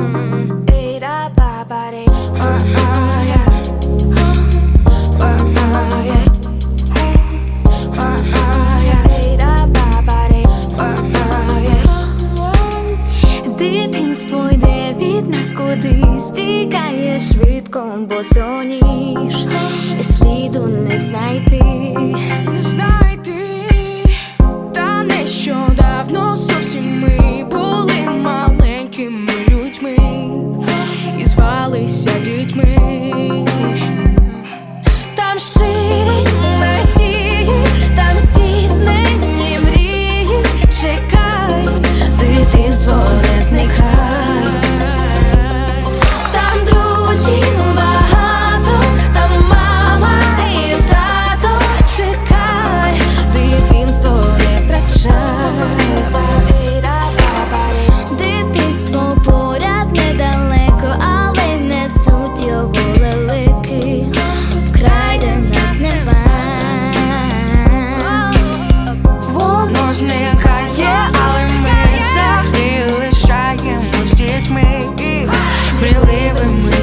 Uh-huh, uh-huh, uh-huh, Дитинство йде від нас кудись, стікає швидко, бо сліду не знайти, не знайти, та нещодавно зовсім ми були маленькими.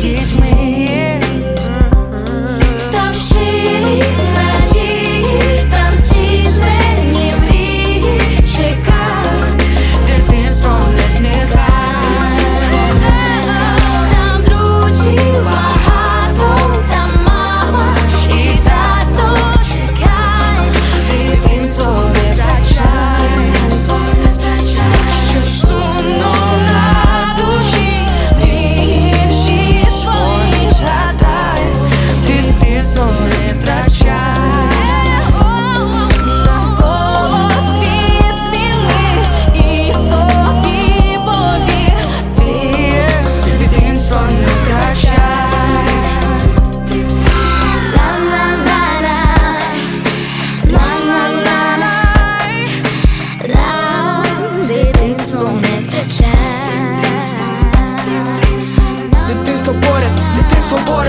teach me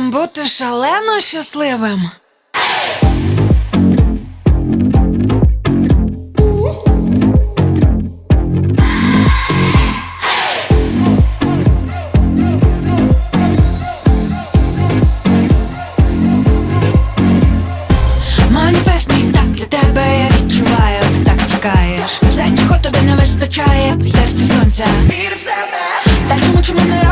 Там бути шалено щасливим. Маніфест мій так для тебе відчуваю, так чекаєш. Все, чого тобі не вистачає, в сонця. Себе. Та чому чому не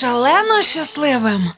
шалено щасливим.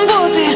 I'm değil